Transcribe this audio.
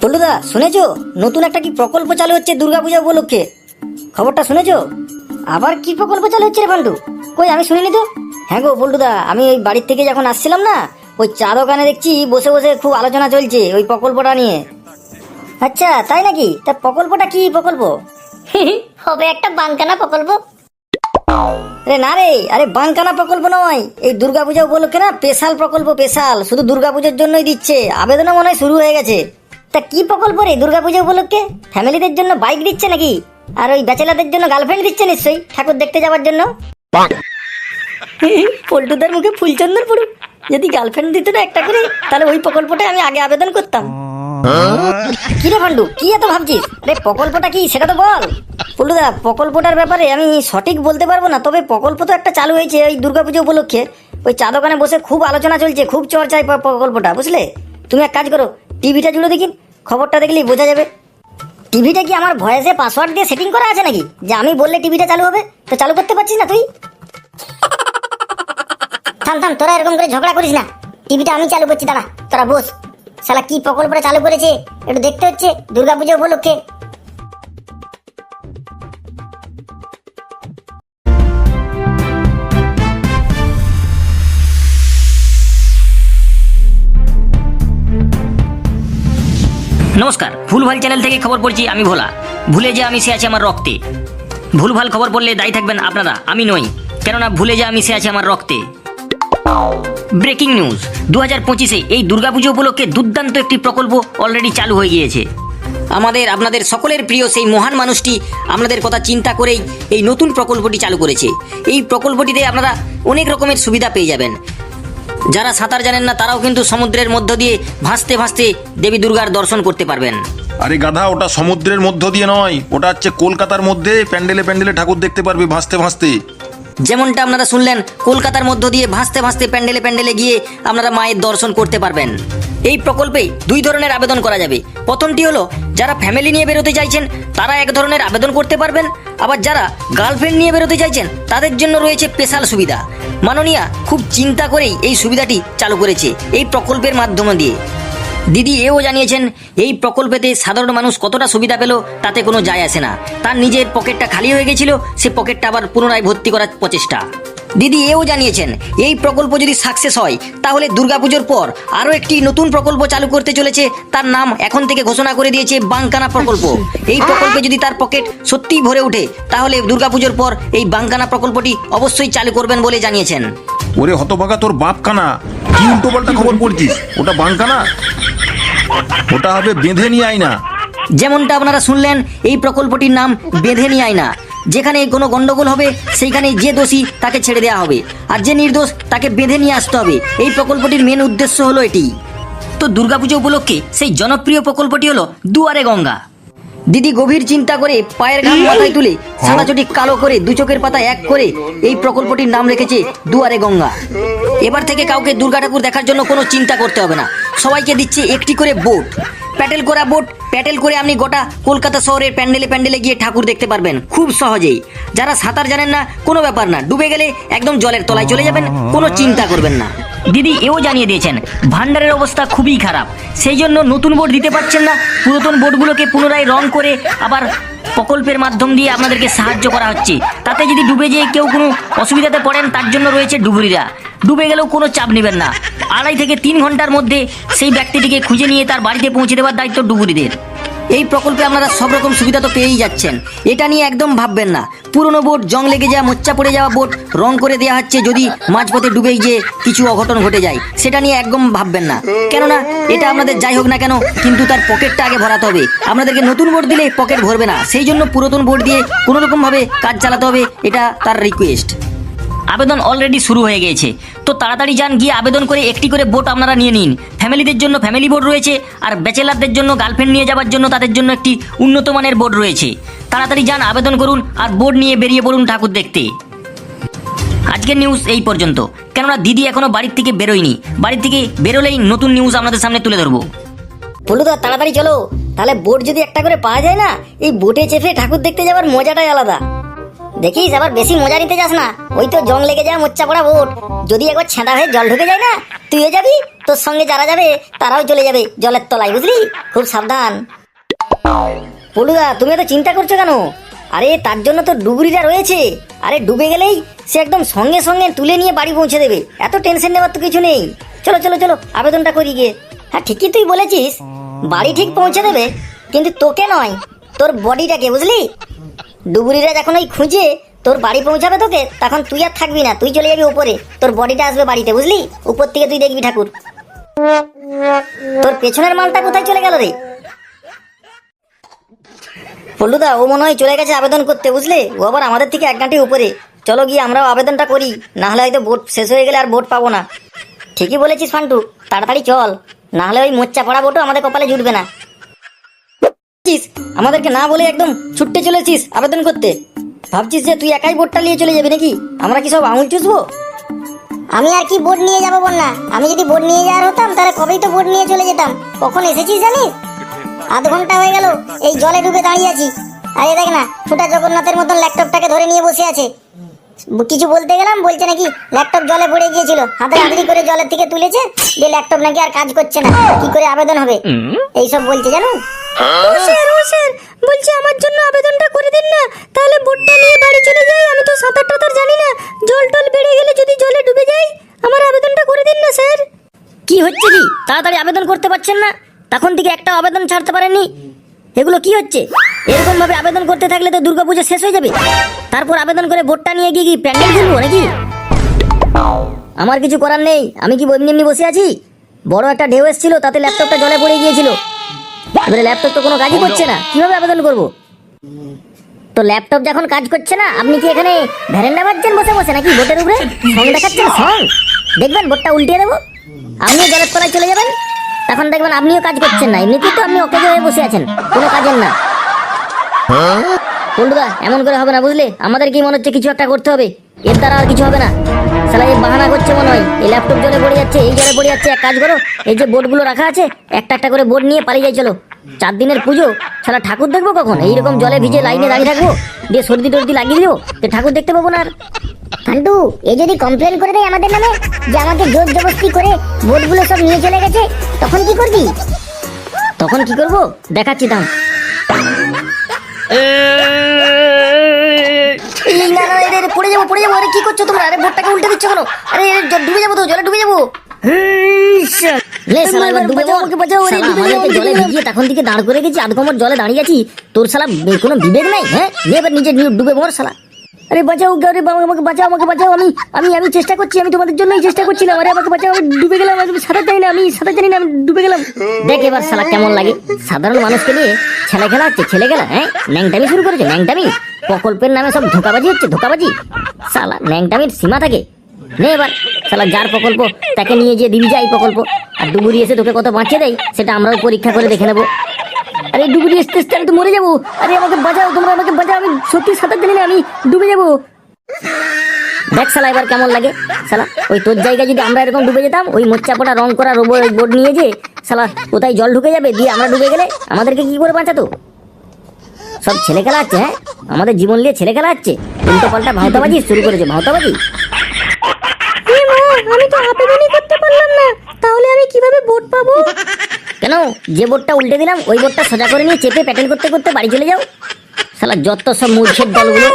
পল্লুদা শুনেছো? নতুন একটা কি প্রকল্প চালু হচ্ছে দুর্গাপূজা উপলক্ষে? খবরটা শুনেছো? আবার কি প্রকল্প চালু হচ্ছে রে পান্ডু? কই আমি শুনিনি তো। হ্যাঁ গো পল্টুদা আমি ওই বাড়ির থেকে যখন আসছিলাম না ওই চা দোকানে দেখছি বসে বসে খুব আলোচনা চলছে ওই প্রকল্পটা নিয়ে। আচ্ছা তাই নাকি? তা প্রকল্পটা কি প্রকল্প? হবে একটা বাঙ্কানা প্রকল্প। আরে না রে আরে বাঙ্কানা প্রকল্প নয়। এই দুর্গাপূজা উপলক্ষে না স্পেশাল প্রকল্প স্পেশাল। শুধু দুর্গাপূজার জন্যই দিচ্ছে। আবেদনও মনে হয় শুরু হয়ে গেছে। তা কি প্রকল্প রে দুর্গাপূজা উপলক্ষে? ফ্যামিলিদের জন্য বাইক দিচ্ছে নাকি? আর ওই ব্যাচেলারদের জন্য গার্লফ্রেন্ড দিচ্ছে নিশ্চয়ই ঠাকুর দেখতে যাওয়ার জন্য? পল্টুদার মুখে ফুলচন্দন পড়ুক। যদি গার্লফ্রেন্ড দিত না একটা করে তাহলে ওই প্রকল্পটা আমি আগে আবেদন করতাম। কি রে ভান্ডু কি এত ভাবছিস? রে প্রকল্পটা কি সেটা তো বল। পল্টুদা প্রকল্পটার ব্যাপারে আমি সঠিক বলতে পারব না তবে প্রকল্প তো একটা চালু হয়েছে ওই দুর্গাপুজো উপলক্ষে। ওই চা দোকানে বসে খুব আলোচনা চলছে খুব চর্চায় প্রকল্পটা বুঝলে? তুমি এক কাজ করো টিভিটা জুড়ে দেখি, খবরটা দেখলেই বোঝা যাবে। টিভিটা কি আমার ভয়েসে পাসওয়ার্ড দিয়ে সেটিং করা আছে নাকি? যে আমি বললে টিভিটা চালু হবে, তো চালু করতে পারছিস না তুই? থাম থাম, তোরা এরকম করে ঝগড়া করিস না। টিভিটা আমি চালু করছি, দাঁড়া, তোরা বস। শালা কি প্রকল্পটা চালু করেছে? একটু দেখতে হচ্ছে, দুর্গাপুজো উপলক্ষে। নমস্কার, ভুলভাল চ্যানেল থেকে খবর পড়ছি আমি ভোলা। ভুলে যে আমি সে আছে আমার রক্তে। ভুলভাল খবর পড়লে দায়ী থাকবেন আপনারা, আমি নই। কেননা ভুলে যে আমি সে আছে আমার রক্তে। ব্রেকিং নিউজ দু হাজার পঁচিশে এই দুর্গাপুজো উপলক্ষে দুর্দান্ত একটি প্রকল্প অলরেডি চালু হয়ে গিয়েছে। আমাদের, আপনাদের সকলের প্রিয় সেই মহান মানুষটি আপনাদের কথা চিন্তা করেই এই নতুন প্রকল্পটি চালু করেছে। এই প্রকল্পটিতে আপনারা অনেক রকমের সুবিধা পেয়ে যাবেন। যারা সাঁতার জানেন না, তারাও কিন্তু সমুদ্রের মধ্য দিয়ে ভাসতে ভাসতে দেবী দুর্গার দর্শন করতে পারবেন। আরে গাধা, ওটা সমুদ্রের মধ্য দিয়ে নয়, ওটা হচ্ছে কলকাতার মধ্যে প্যান্ডেলে প্যান্ডেলে ঠাকুর দেখতে পারবে ভাসতে ভাসতে। যেমনটা আপনারা শুনলেন, কলকাতার মধ্য দিয়ে ভাসতে ভাসতে প্যান্ডেলে প্যান্ডেলে গিয়ে আপনারা মায়ের দর্শন করতে পারবেন। এই প্রকল্পে দুই ধরনের আবেদন করা যাবে। প্রথমটি হলো, যারা ফ্যামিলি নিয়ে বেরোতে চাইছেন, তারা এক ধরনের আবেদন করতে পারবেন। আবার যারা গার্লফ্রেন্ড নিয়ে বেরোতে চাইছেন, তাদের জন্য রয়েছে স্পেশাল সুবিধা। মাননীয়া খুব চিন্তা করেই এই সুবিধাটি চালু করেছে, এই প্রকল্পের মাধ্যমে দিয়ে। দিদি এও জানিয়েছেন, এই প্রকল্পেতে সাধারণ মানুষ কতটা সুবিধা পেল তাতে কোনো যায় আসে না। তার নিজের পকেটটা খালি হয়ে গেছিল, সে পকেটটা আবার পুনরায় ভর্তি করার প্রচেষ্টা। দিদি এও জানিয়েছেন, এই প্রকল্প যদি সাকসেস হয়, তাহলে দুর্গাপুজোর পর আরও একটি নতুন প্রকল্প চালু করতে চলেছে, তার নাম এখন থেকে ঘোষণা করে দিয়েছে বাঙ্কানা প্রকল্প। এই প্রকল্পে যদি তার পকেট সত্যিই ভরে ওঠে, তাহলে দুর্গাপুজোর পর এই বাঙ্কানা প্রকল্পটি অবশ্যই চালু করবেন বলে জানিয়েছেন। ওরে হতভাগা তোর বাপ কানা কি উল্টো পাল্টা খবর পড়ছিস ওটা বাঙ্কানা ওটা হবে বেঁধে নিয়ে আয় না যেমনটা আপনারা শুনলেন, এই প্রকল্পটির নাম বেঁধে নিয়ে আয় না যেখানে কোনো গন্ডগোল হবে সেইখানে যে দোষী তাকে ছেড়ে দেওয়া হবে। আর যে নির্দোষ, তাকে বেঁধে নিয়ে আসতে হবে। এই প্রকল্পটির মেন উদ্দেশ্য হলো এটি। তো দুর্গাপুজো উপলক্ষে সেই জনপ্রিয় প্রকল্পটি হলো দুয়ারে গঙ্গা। দিদি গভীর চিন্তা করে পায়ের ঘাম মাথায় তুলে সাদাচটি কালো করে দু চোখের পাতা এক করে এই প্রকল্পটির নাম রেখেছে দুয়ারে গঙ্গা। এবার থেকে কাউকে দুর্গা ঠাকুর দেখার জন্য কোনো চিন্তা করতে হবে না। সবাইকে দিচ্ছে একটি করে বোট। প্যাটেল করা বোট প্যাটেল করে আপনি গোটা কলকাতা শহরের প্যান্ডেলে প্যান্ডেলে গিয়ে ঠাকুর দেখতে পারবেন। খুব সহজেই। যারা সাঁতার জানেন না কোনো ব্যাপার না। ডুবে গেলে একদম জলের তলায় চলে যাবেন কোনো চিন্তা করবেন না। দিদি এও জানিয়ে দিয়েছেন ভান্ডারের অবস্থা খুবই খারাপ। সেই জন্য নতুন বোর্ড দিতে পারছেন না, পুরাতন বোর্ডগুলোকে পুনরায় রং করে আবার প্রকল্পের মাধ্যম দিয়ে আপনাদেরকে সাহায্য করা হচ্ছে। তাতে যদি ডুবে যেয়ে কেউ কোনো অসুবিধাতে পড়েন, তার জন্য রয়েছে ডুবুরিরা। ডুবে গেলেও কোনো চাপ নেবেন না। আড়াই থেকে তিন ঘণ্টার মধ্যে সেই ব্যক্তিটিকে খুঁজে নিয়ে তার বাড়িতে পৌঁছে দেওয়ার দায়িত্ব ডুবুরিদের। এই প্রকল্পে আপনারা সব রকম সুবিধা তো পেয়েই যাচ্ছেন। এটা নিয়ে একদম ভাববেন না। পুরনো বোট জং লেগে যাওয়া, মোচ্চা পড়ে যাওয়া বোট রং করে দেওয়া হচ্ছে যদি মাঝপথে ডুবেই যে কিছু অঘটন ঘটে যায়। সেটা নিয়ে একদম ভাববেন না। কেননা এটা আপনাদের যাই হোক না কেন, কিন্তু তার পকেটটা আগে ভরাতে হবে। আপনাদেরকে নতুন বোট দিলে পকেট ভরবে না। সেই জন্য পুরাতন বোট দিয়ে কোনো রকম ভাবে কাজ চালাতে হবে, এটা তার রিকোয়েস্ট আবেদন অলরেডি শুরু হয়ে গিয়েছে তো তাড়াতাড়ি যান, গিয়ে আবেদন করে একটি করে বোট আপনারা নিয়ে নিন। ফ্যামিলিদের জন্য ফ্যামিলি বোর্ড রয়েছে, আর ব্যাচেলারদের জন্য গার্লফ্রেন্ড নিয়ে যাওয়ার জন্য তাদের জন্য একটি উন্নত মানের বোর্ড রয়েছে। তাড়াতাড়ি যান, আবেদন করুন, আর বোর্ড নিয়ে বেরিয়ে পড়ুন ঠাকুর দেখতে। আজকের নিউজ এই পর্যন্ত। কেননা দিদি এখনও বাড়ির থেকে বেরোয়নি। বাড়ির থেকে বেরোলেই নতুন নিউজ আপনাদের সামনে তুলে ধরবো। পল্টুদা তাড়াতাড়ি চলো। তাহলে বোট যদি একটা করে পাওয়া যায় না, এই বোটে চেপে ঠাকুর দেখতে যাওয়ার মজাটাই আলাদা। দেখিস আবার বেশি মজা নিতে যাস না। ওই তো জং লেগে যায় মোচ্চা পড়া বোট। যদি একবার ছেঁদা হয়ে জল ঢুকে যায় না, তুইও যাবি, তোর সঙ্গে যারা যাবে, তারাও চলে যাবে জলের তলায়, বুঝলি? খুব সাবধান। পলুদা, তুমি এত চিন্তা করছ কেন? আরে, তার জন্য তো ডুবুরিরা রয়েছে। আরে, ডুবে গেলেই সে একদম সঙ্গে সঙ্গে তুলে নিয়ে বাড়ি পৌঁছে দেবে। এত টেনশন নেওয়ার তো কিছু নেই। চলো চলো চলো, আবেদনটা করি গিয়ে। হ্যাঁ ঠিকই তুই বলেছিস। বাড়ি ঠিক পৌঁছে দেবে, কিন্তু তোকে নয়, তোর বডিটাকে, বুঝলি? ডুবুরিরা যখন ওই খুঁজে তোর বাড়ি পৌঁছাবে তোকে, তখন তুই আর থাকবি না, তুই চলে যাবি উপরে। তোর বডিটা আসবে বাড়িতে, বুঝলি? উপর থেকে তুই দেখবি ঠাকুর। তোর পেছনের মালটা কোথায় চলে গেল রে? পল্লুদা, ও মনে হয় চলে গেছে আবেদন করতে, বুঝলে? ও আবার আমাদের থেকে এক গাঁটি উপরে। চলো গিয়ে আমরাও আবেদনটা করি, না হলে হয়তো ভোট শেষ হয়ে গেলে আর ভোট পাবো না। ঠিকই বলেছিস ফান্টু তাড়াতাড়ি চল, না হলে ওই মোচ্চা পড়া ভোটও আমাদের কপালে জুটবে না। ভাবছিস? আমাদেরকে না বলে একদম ছুটতে চলেছিস আবেদন করতে? ভাবছিস যে তুই একাই ভোটটা নিয়ে চলে যাবি নাকি? আমরা কি সব আঙুল চুষবো? আমি আর কি বোট নিয়ে যাব বল না আমি যদি বোট নিয়ে যাওয়ার হতাম, তাহলে কবেই তো বোট নিয়ে চলে যেতাম? কখন এসেছিস জানিস? আধ ঘণ্টা হয়ে গেল, এই জলে ডুবে দাঁড়িয়ে আছি। আরে দেখ না ছোটা জগন্নাথের মতন ল্যাপটপটাকে ধরে নিয়ে বসে আছে। কিছু বলতে গেলাম বলছে নাকি ল্যাপটপ জলে পড়ে গিয়েছিল হাতে হাতড়ি করে জলের থেকে তুলেছে যে ল্যাপটপ নাকি আর কাজ করছে না কি করে আবেদন হবে? এইসব বলছে জানো? ও স্যার ও স্যার বলছি আমার জন্য আবেদনটা করে দিন না তাহলে বোটটা নিয়ে বাড়ি চলে যাই আমি তো সাঁতার টাতার জানি না জল টল বেড়ে গেলে যদি জলে ডুবে যাই আমার আবেদনটা করে দিন না স্যার। কি হচ্ছে কি? তাড়াতাড়ি আবেদন করতে পারছেন না? তখন থেকে একটা আবেদন ছাড়তে পারেননি। এগুলো কি হচ্ছে? এরকম ভাবে আবেদন করতে থাকলে তো দুর্গাপূজা শেষ হয়ে যাবে। তারপর আবেদন করে ভোটটা নিয়ে গিয়ে কি প্যান্ডেল খুলবো নাকি? আমার কিছু করার নেই আমি কি এমনি এমনি বসে আছি? বড় একটা ঢেউ এসেছিল তাতে ল্যাপটপটা জলে পড়ে গিয়েছিল। এবারে ল্যাপটপ তো কোনো কাজই করছে না কীভাবে আবেদন করব? তো ল্যাপটপ যখন কাজ করছে না আপনি কি এখানে ভ্যারেন্ডা মারছেন বসে বসে নাকি বোটের উপরে? সং দেখাচ্ছেন সং? দেখবেন বোটটা উল্টিয়ে দেবো। আপনিও জলের তলায় চলে যাবেন তখন দেখবেন আপনিও কাজ করছেন না এমনিতেই তো আপনি অকেজ হয়ে বসে আছেন কোনো কাজের না। পল্টুদা এমন করে হবে না বুঝলে? আমাদের কি মনে হচ্ছে কিছু একটা করতে হবে? এর দ্বারা আর কিছু হবে না। সালা এই বাহানা করছে মনে হয়। এই ল্যাপটপ জলে পড়ে যাচ্ছে এই জলে পড়ে যাচ্ছে। এক কাজ করো এই যে বোর্ডগুলো রাখা আছে একটা একটা করে বোর্ড নিয়ে পালিয়ে যাই চলো। চার দিনের পুজো সালা ঠাকুর দেখব কখন? এইরকম জলে ভিজে লাইনে দাঁড়িয়ে থাকব দিয়ে সর্দি টর্দি লাগিয়ে দিও যে ঠাকুর দেখতে পাবো না আর। ফান্টু এ যদি কমপ্লেন করে দেয় আমাদের নামে যে আমাকে জোর জবরদস্তি করে বোটগুলো সব নিয়ে চলে গেছে তখন কি করবি? তখন কি করব? দেখাচ্ছি দাম। না না এরে, এরে, পড়ে যাব পড়ে যাব আরে কি করছ তোমরা আরে বোটটাকে উল্টে দিচ্ছ কেন আরে ডুবে যাব তো জলে ডুবে যাব লে শালা এবার ডুবে যাব শালা আমাদেরকে জলে ভিজিয়ে তখন থেকে দাঁড় করে গেছি আধ কোমর জলে দাঁড়িয়ে আছি তোর সালা কোনো বিবেক নাই হ্যাঁ এবার নিজে ডুবে মর শালা আরে বাঁচাও আরে আমাকে বাঁচাও আমাকে বাঁচাও, আমি আমি আমি চেষ্টা করছি, আমি তোমাদের জন্যই চেষ্টা করছিলাম আরে আমাকে বাঁচাও, আমি ডুবে গেলাম, আমি সাঁতার জানি না, আমি সাঁতার জানি না, আমি ডুবে গেলাম। দেখ এবার শালা কেমন লাগে। সাধারণ মানুষকে নিয়ে ছেলে খেলা হচ্ছে, ছেলে খেলা হ্যাঁ? ন্যাংটামি শুরু করেছে, ন্যাংটামি। প্রকল্পের নামে সব ধোকাবাজি হচ্ছে, ধোকাবাজি। শালা, ন্যাংটামির সীমা থাকে। নে এবার, শালা যার প্রকল্প, তাকে নিয়ে যে দিবি যায় প্রকল্প। আর ডুবুরি এসে তোকে কত বাঁচিয়ে দেয়, সেটা আমরাও পরীক্ষা করে দেখে নেব। আরে ডুবুরি আসতে আসতে আমি তো মরে যাব। আরে আমাকে বাঁচাও, তোমরা আমাকে সত্যি সাঁতার জানি না আমি ডুবে যাব। দেখ শালা এবার কেমন লাগে। শালা ওই তোর জায়গায় যদি আমরা এরকম ডুবে যেতাম ওই মোচ্চাপটা রং করা রোবো বোর্ড নিয়ে যে শালা কোথায় জল ঢুকে যাবে দিয়ে আমরা ডুবে গেলে আমাদেরকে কি করে বাঁচাতো? সব ছেলে খেলা হচ্ছে হ্যাঁ? আমাদের জীবন নিয়ে ছেলে খেলা হচ্ছে। উল্টো পাল্টা ভাওতাবাজি শুরু করেছে ভাওতাবাজি। আমি তো আবেদনই করতে পারলাম না। তাহলে আমি কীভাবে ভোট পাবো? কেন? যে বোর্ডটা উল্টে দিলাম ওই বোর্ডটা সোজা করে নিয়ে চেপে প্যাটেল করতে করতে বাড়ি চলে যাও। শালা যত সব মূর্খের দলগুলো